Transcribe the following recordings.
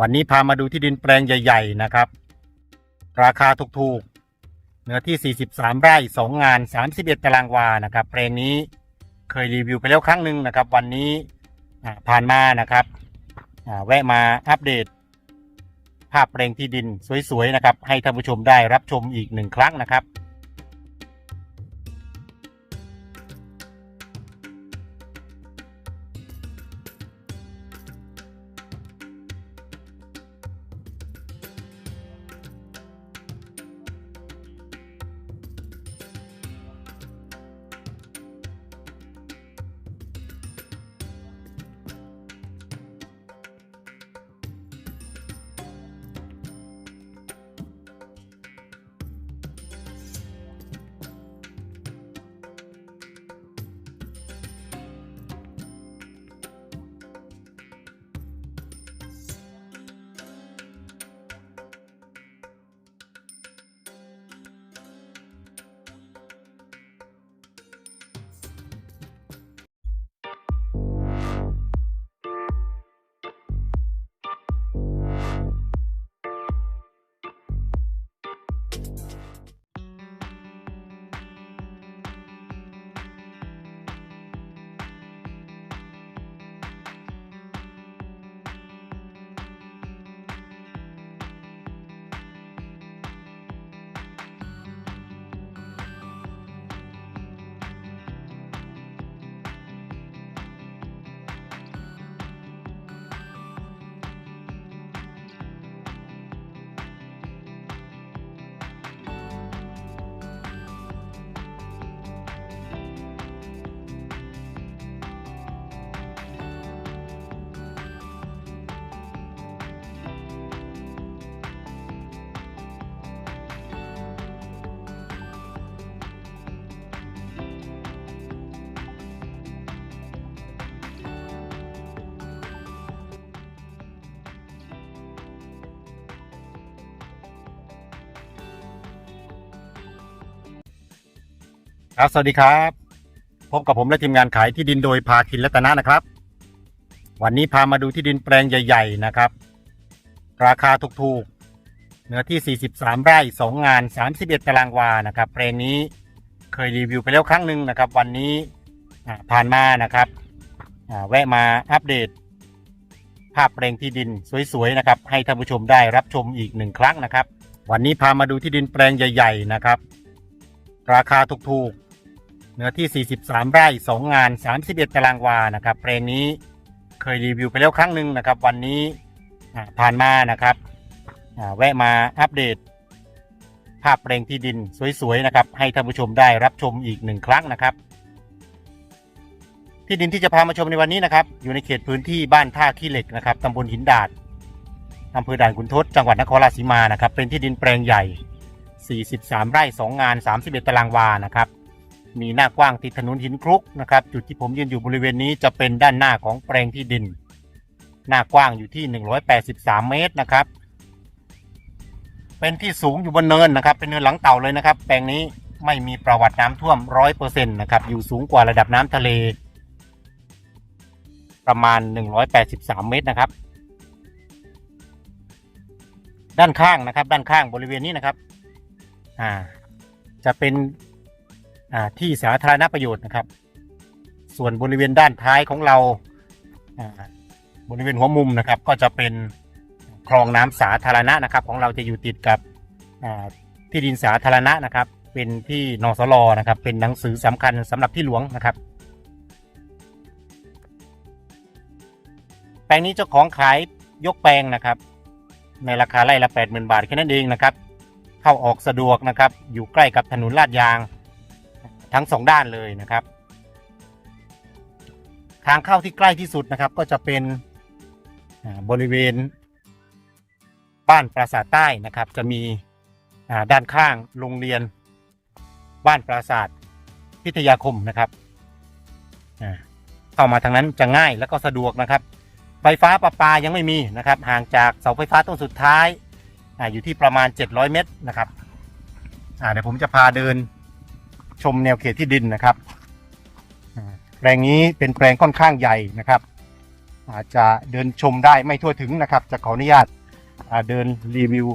วันนี้พามาดูที่ดินแปลงใหญ่ ๆ นะครับ ราคาถูกๆ เนื้อที่ 43 ไร่ 2 งาน 31 ตารางวา นะครับ แปลงนี้เคยรีวิวไปแล้วครั้งหนึ่งนะครับ วันนี้ผ่านมานะครับ แวะมาอัปเดต ภาพแปลงที่ดินสวย ๆ นะครับ ให้ท่านผู้ชมได้รับชมอีกหนึ่งครั้งนะครับ ครับสวัสดีครับพบกับผมและทีมงานขายที่ดินโดยพาคินรัตนะนะครับ วันนี้พามาดูที่ดินแปลงใหญ่ ๆ นะครับ ราคาถูกๆเนื้อที่ 43 ไร่ 2 งาน 31 ตารางวานะครับ แปลงนี้เคยรีวิวไปแล้วครั้งหนึ่งนะครับ วันนี้ผ่านมานะครับแวะมาอัปเดต ภาพแปลงที่ดินสวยๆนะครับ ให้ท่านผู้ชมได้รับชมอีกหนึ่งครั้งนะครับ วันนี้พามาดูที่ดินแปลงใหญ่ ๆ นะครับ ราคาถูกๆ เนื้อที่ 43 ไร่ 2 งาน 31 ตารางวานะครับแปลงนี้เคยรีวิวไปแล้วครั้งหนึ่งนะครับ วันนี้ผ่านมานะครับแวะมาอัปเดต ภาพแปลงที่ดินสวยๆนะครับ ให้ท่านผู้ชมได้รับชมอีกหนึ่งครั้งนะครับ ที่ดินที่จะพามาชมในวันนี้นะครับ อยู่ในเขตพื้นที่บ้านท่าขี้เหล็กนะครับตำบลหินดาดอำเภอด่านขุนทดจังหวัดนครราชสีมานะครับ เป็นที่ดินแปลงใหญ่ 43 ไร่ 2 งาน 31 ตารางวานะครับ มีหน้ากว้างติดถนนหินคลุกนะครับ จุดที่ผมยืนอยู่บริเวณนี้จะเป็นด้านหน้าของแปลงที่ดิน หน้ากว้างอยู่ที่ 183 เมตรนะครับ เป็นที่สูงอยู่บนเนินนะครับ เป็นเนินหลังเต่าเลยนะครับ แปลงนี้ไม่มีประวัติน้ำท่วม100%นต์นะครับ อยู่สูงกว่าระดับน้ำทะเล ประมาณ 183 เมตรนะครับ ด้านข้างนะครับ ด้านข้างบริเวณนี้นะครับ อ่า จะเป็น ที่สาธารณประโยชน์นะครับ ส่วนบริเวณด้านท้ายของเราบริเวณหัวมุมนะครับ ก็จะเป็นคลองน้ำสาธารณะนะครับ ของเราจะอยู่ติดกับที่ดินสาธารณะนะครับ เป็นที่นสลนะครับ เป็นหนังสือสำคัญสำหรับที่หลวงนะครับ แปลงนี้เจ้าของขายยกแปลงนะครับ ในราคาไร่ละ 80,000 บาทแค่นั้นเองนะครับ เข้าออกสะดวกนะครับ อยู่ใกล้กับถนนลาดยาง ทั้งสองด้านเลยนะครับ ทางเข้าที่ใกล้ที่สุดนะครับ ก็จะเป็นบริเวณ บ้านปราสาทใต้นะครับ จะมีด้านข้างโรงเรียน บ้านปราสาทพิทยาคมนะครับเข้ามาทางนั้นจะง่ายแล้วก็สะดวกนะครับ ไฟฟ้าประปายังไม่มีนะครับ ห่างจากเสาไฟฟ้าต้นสุดท้ายออยู่ที่ประมาณ 700 เมตรนะครับเดี๋ยวผมจะพาเดิน ชมแนวเขตที่ดินนะครับแปลงนี้เป็นแปลงค่อนข้างใหญ่นะครับ อาจจะเดินชมได้ไม่ทั่วถึงนะครับ จะขออนุญาตเดินรีวิว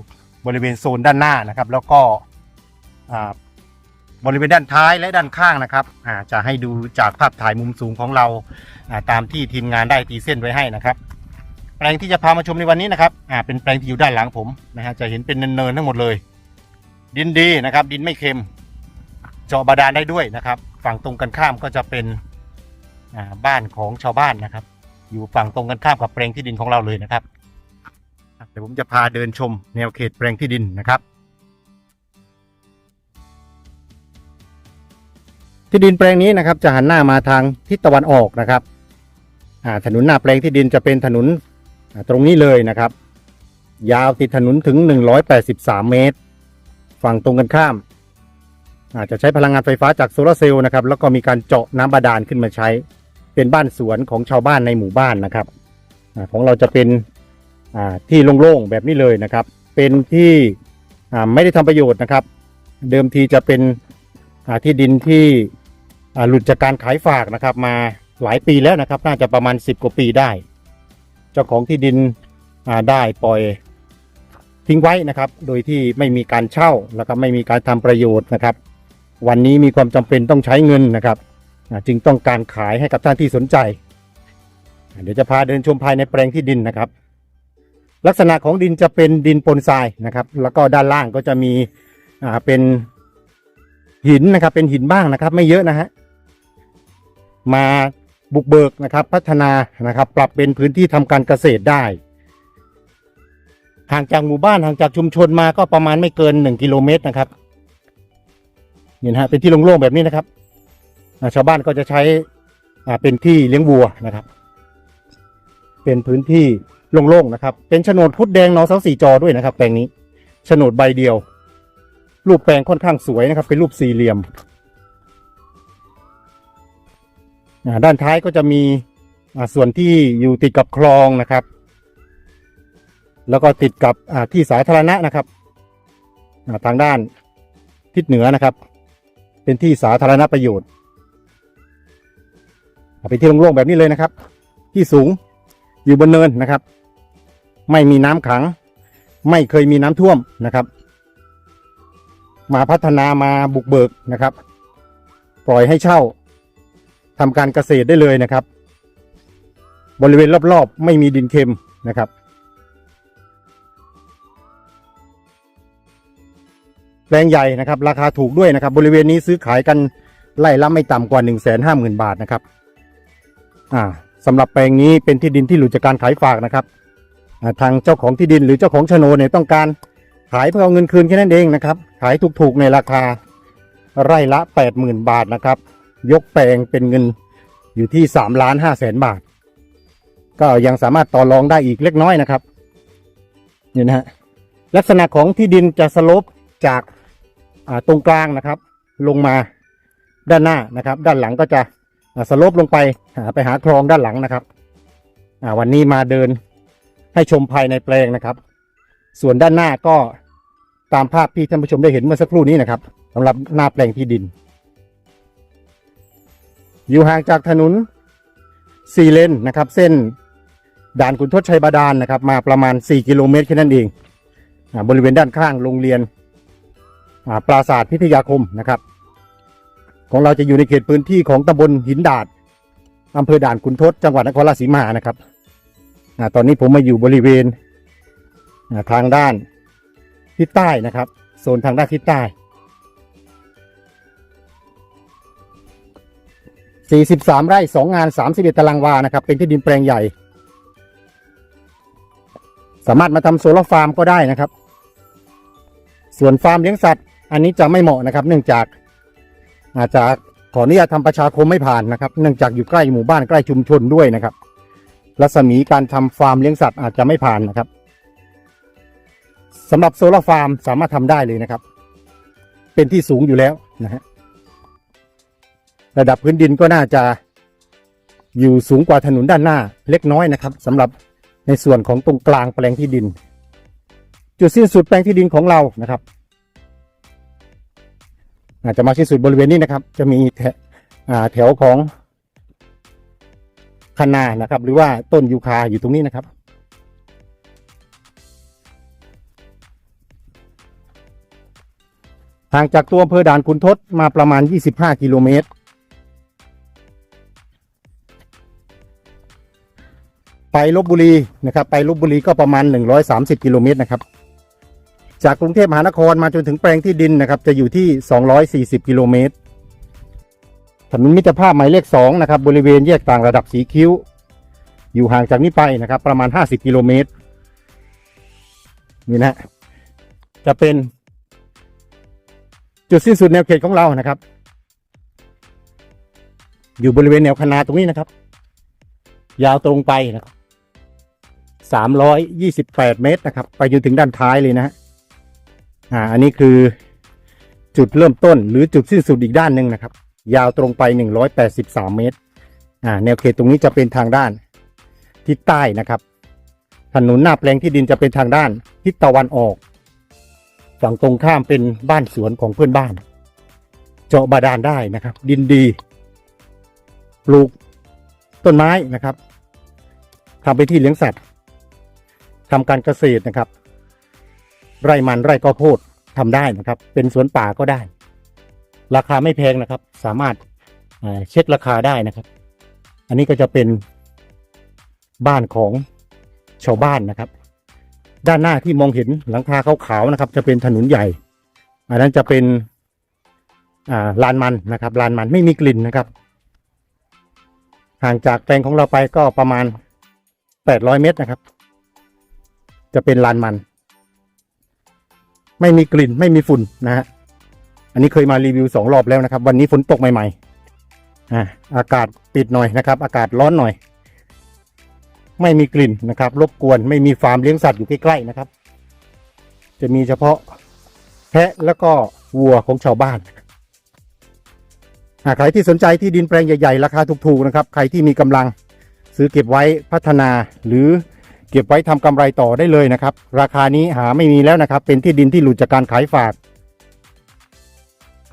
บริเวณโซนด้านหน้านะครับ แล้วก็บริเวณด้านท้ายและด้านข้างนะครับจะให้ดูจากภาพถ่ายมุมสูงของเราตามที่ทีมงานได้ตีเส้นไว้ให้นะครับ แปลงที่จะพามาชมในวันนี้นะครับเป็นแปลงที่อยู่ด้านหลังผมนะฮะจะเห็นเป็นเนินๆทั้งหมดเลย ดินดีนะครับ ดินไม่เค็ม เจาะบาดาลได้ด้วยนะครับ ฝั่งตรงกันข้ามก็จะเป็นบ้านของชาวบ้านนะครับ อยู่ฝั่งตรงกันข้ามกับแปลงที่ดินของเราเลยนะครับเดี๋ยวผมจะพาเดินชมแนวเขตแปลงที่ดินนะครับ ที่ดินแปลงนี้นะครับ จะหันหน้ามาทางทิศตะวันออกนะครับถนนหน้าแปลงที่ดินจะเป็นถนนตรงนี้เลยนะครับ ยาวติดถนนถึง 183 เมตร ฝั่งตรงกันข้าม อาจจะใช้พลังงานไฟฟ้าจากโซลาร์เซลล์นะครับแล้วก็มีการเจาะน้ำบาดาลขึ้นมาใช้ เป็นบ้านสวนของชาวบ้านในหมู่บ้านนะครับอของเราจะเป็นที่โล่งๆแบบนี้เลยนะครับ เป็นที่ไม่ได้ทำประโยชน์นะครับ เดิมทีจะเป็นที่ดินที่หลุดจากการขายฝากนะครับมาหลายปีแล้วนะครับ น่าจะประมาณ 10 กว่าปีได้ เจ้าของที่ดินได้ปล่อยทิ้งไว้นะครับ โดยที่ไม่มีการเช่าแล้วก็ไม่มีการทำประโยชน์นะครับ วันนี้มีความจำเป็นต้องใช้เงินนะครับจึงต้องการขายให้กับท่านที่สนใจ เดี๋ยวจะพาเดินชมภายในแปลงที่ดินนะครับ ลักษณะของดินจะเป็นดินปนทรายนะครับ แล้วก็ด้านล่างก็จะมีเป็นหินนะครับ เป็นหินบ้างนะครับ ไม่เยอะนะฮะมาบุกเบิกนะครับพัฒนานะครับ ปรับเป็นพื้นที่ทำการเกษตรได้ ห่างจากหมู่บ้านห่างจากชุมชนมาก็ประมาณไม่เกินหนึ่งกิโลเมตรนะครับ นี่นะฮะเป็นที่โล่งๆแบบนี้นะครับชาวบ้านก็จะใช้อ่าเป็นที่เลี้ยงวัวนะครับ เป็นพื้นที่โล่งๆนะครับ เป็นโฉนดพุทธแดงนอเสาสี่จอด้วยนะครับ แปลงนี้โฉนดใบเดียว รูปแปลงค่อนข้างสวยนะครับ เป็นรูปสี่เหลี่ยมด้านท้ายก็จะมีส่วนที่อยู่ติดกับคลองนะครับ แล้วก็ติดกับที่สาธารณะนะครับทางด้านทิศเหนือนะครับ เป็นที่สาธารณประโยชน์เป็นที่โล่งๆแบบนี้เลยนะครับ ที่สูงอยู่บนเนินนะครับ ไม่มีน้ำขัง ไม่เคยมีน้ำท่วมนะครับ มาพัฒนามาบุกเบิกนะครับ ปล่อยให้เช่าทำการเกษตรได้เลยนะครับ บริเวณรอบๆ ไม่มีดินเค็มนะครับ ปลงใหญ่นะครับ ราคาถูกด้วยนะครับ บริเวณนี้ซื้อขายกันไล่ละไม่ต่ำกว่า 1 5 0 0 0 0 บาทนะครับอ่าสำหรับแปลงนี้เป็นที่ดินที่หลุดจากการขายฝากนะครับทางเจ้าของที่ดินหรือเจ้าของโฉนดเนี่ยต้องการขายเพื่อเอาเงินคืนแค่นั้นเองนะครับ ขายถูกๆในราคาไร่ละ 80,000 บาทนะครับ ยกแปลงเป็นเงินอยู่ที่3ล้าน5แสนบาท ก็ยังสามารถต่อรองได้อีกเล็กน้อยนะครับนี่นะฮะลักษณะของที่ดินจะสลปจาก ตรงกลางนะครับ ลงมาด้านหน้านะครับ ด้านหลังก็จะสโลปลงไปหาไปหาคลองด้านหลังนะครับวันนี้มาเดินให้ชมภายในแปลงนะครับ ส่วนด้านหน้าก็ตามภาพที่ท่านผู้ชมได้เห็นเมื่อสักครู่นี้นะครับสำหรับหน้าแปลงที่ดิน อยู่ห่างจากถนนสี่เลนนะครับ เส้นด่านขุนทดชัยบาดาลนะครับ มาประมาณ 4 กิโลเมตรแค่นั้นเองอบริเวณด้านข้างโรงเรียน ปราสาทพิทยาคมนะครับ ของเราจะอยู่ในเขตพื้นที่ของตำบลหินดาดอำเภอด่านขุนทดจังหวัดนครราชสีมานะครับอาตอนนี้ผมมาอยู่บริเวณอาทางด้านทิศใต้นะครับ โซนทางด้านทิศใต้ 43 ไร่ 2 งาน 31 ตารางวานะครับ เป็นที่ดินแปลงใหญ่ สามารถมาทำโซลาร์ฟาร์มก็ได้นะครับ ส่วนฟาร์มเลี้ยงสัตว์ อันนี้จะไม่เหมาะนะครับ เนื่องจากอาจจะขออนุญาตทำประชาคมไม่ผ่านนะครับ เนื่องจากอยู่ใกล้หมู่บ้านใกล้ชุมชนด้วยนะครับ รัศมีการทำฟาร์มเลี้ยงสัตว์อาจจะไม่ผ่านนะครับสำหรับโซลาร์ฟาร์มสามารถทำได้เลยนะครับ เป็นที่สูงอยู่แล้วนะฮะระดับพื้นดินก็น่าจะอยู่สูงกว่าถนนด้านหน้าเล็กน้อยนะครับสำหรับในส่วนของตรงกลางแปลงที่ดิน จุดสิ้นสุดแปลงที่ดินของเรานะครับ อาจจะมาสิ้นสุดบริเวณนี้นะครับ จะมีแถวของคะนานะครับ หรือว่าต้นยูคาอยู่ตรงนี้นะครับห่างจากตัวอำเภอด่านคุณทศมาประมาณ 25 กิโลเมตร ไปลบบุรีนะครับ ไปลบบุรีก็ประมาณ 130 กิโลเมตรนะครับ จากกรุงเทพมหานครมาจนถึงแปลงที่ดินนะครับ จะอยู่ที่ 240 กิโลเมตรถนนมิตรภาพหมายเลข2นะครับบริเวณแยกต่างระดับสีคิ้ว อยู่ห่างจากนี้ไปนะครับ ประมาณ 50 กิโลเมตรนี่นะจะเป็น จุดสิ้นสุดแนวเขตของเรานะครับ อยู่บริเวณแนวคนาตรงนี้นะครับ ยาวตรงไปนะครับสามร้อยยี่สิบแปดเมตรนะครับ ไปจนถึงด้านท้ายเลยนะฮะ อ่า อันนี้คือจุดเริ่มต้นหรือจุดสิ้นสุดอีกด้านหนึ่งนะครับ ยาวตรงไปหนึ่งร้อยแปดสิบสามเมตร อ่า แนวเขตตรงนี้จะเป็นทางด้านทิศใต้นะครับ ถนนหน้าแปลงที่ดินจะเป็นทางด้านทิศตะวันออก ฝั่งตรงข้ามเป็นบ้านสวนของเพื่อนบ้าน เจาะบาดาลได้นะครับ ดินดี ปลูกต้นไม้นะครับทำไปนที่เลี้ยงสัตว์ทำการเกษตรนะครับ ไร่มันไร่ข้าวโพดทำได้นะครับ เป็นสวนป่าก็ได้ ราคาไม่แพงนะครับ สามารถเช็คราคาได้นะครับ อันนี้ก็จะเป็นบ้านของชาวบ้านนะครับ ด้านหน้าที่มองเห็นหลังคาขาวๆนะครับ จะเป็นถนนใหญ่ อันนั้นจะเป็นลานมันนะครับลานมันไม่มีกลิ่นนะครับ ห่างจากแปลงของเราไปก็ประมาณ 800 เมตรนะครับ จะเป็นลานมัน ไม่มีกลิ่นไม่มีฝุ่นนะฮะอันนี้เคยมารีวิวสองรอบแล้วนะครับ วันนี้ฝนตกใหม่ๆอ่าอากาศปิดหน่อยนะครับ อากาศร้อนหน่อย ไม่มีกลิ่นนะครับ รบกวนไม่มีฟาร์มเลี้ยงสัตว์อยู่ใกล้ๆนะครับ จะมีเฉพาะแพะแล้วก็วัวของชาวบ้านหากใครที่สนใจที่ดินแปลงใหญ่ๆ ราคาถูกๆนะครับ ใครที่มีกำลังซื้อเก็บไว้พัฒนาหรือ เก็บไว้ทำกำไรต่อได้เลยนะครับ ราคานี้หาไม่มีแล้วนะครับ เป็นที่ดินที่หลุดจากการขายฝาก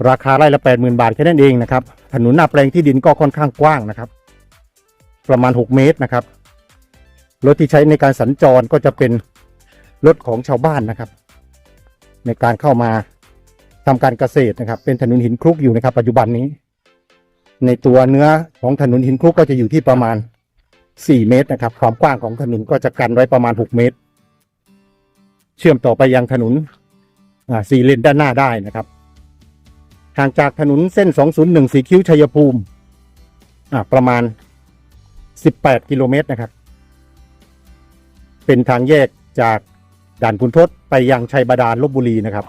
ราคาไร่ละ80,000 บาทแค่นั้นเองนะครับ ถนนหน้าแปลงที่ดินก็ค่อนข้างกว้างนะครับ ประมาณ 6 เมตรนะครับ รถที่ใช้ในการสัญจรก็จะเป็นรถของชาวบ้านนะครับ ในการเข้ามาทำการเกษตรนะครับ เป็นถนนหินคลุกอยู่นะครับ ปัจจุบันนี้ ในตัวเนื้อของถนนหินคลุกก็จะอยู่ที่ประมาณ 4 เมตรนะครับ ความกว้างของถนนก็จะกันไว้ประมาณ 6 เมตร เชื่อมต่อไปยังถนนสี่เลนด้านหน้าได้นะครับห่างจากถนนเส้น 201 สีคิ้วชัยภูมิประมาณ 18 กิโลเมตรนะครับ เป็นทางแยกจากด่านคุณทศไปยังชัยบาดาลลบบุรีนะครับ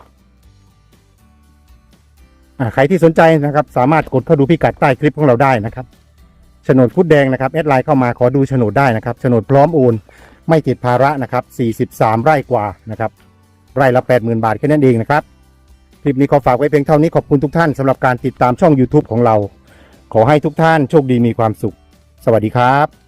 ใครที่สนใจนะครับ สามารถกดเข้าดูพิกัดใต้คลิปของเราได้นะครับ โฉนดพุดแดงนะครับแอดไลน์เข้ามาขอดูโฉนดได้นะครับโฉนดพร้อมโอนไม่ติดภาระนะครับ 43 ไร่กว่านะครับไร่ละ 80,000 บาทแค่นั้นเองนะครับ คลิปนี้ขอฝากไว้เพียงเท่านี้ขอบคุณทุกท่านสำหรับการติดตามช่อง YouTube ของเรา ขอให้ทุกท่านโชคดีมีความสุข สวัสดีครับ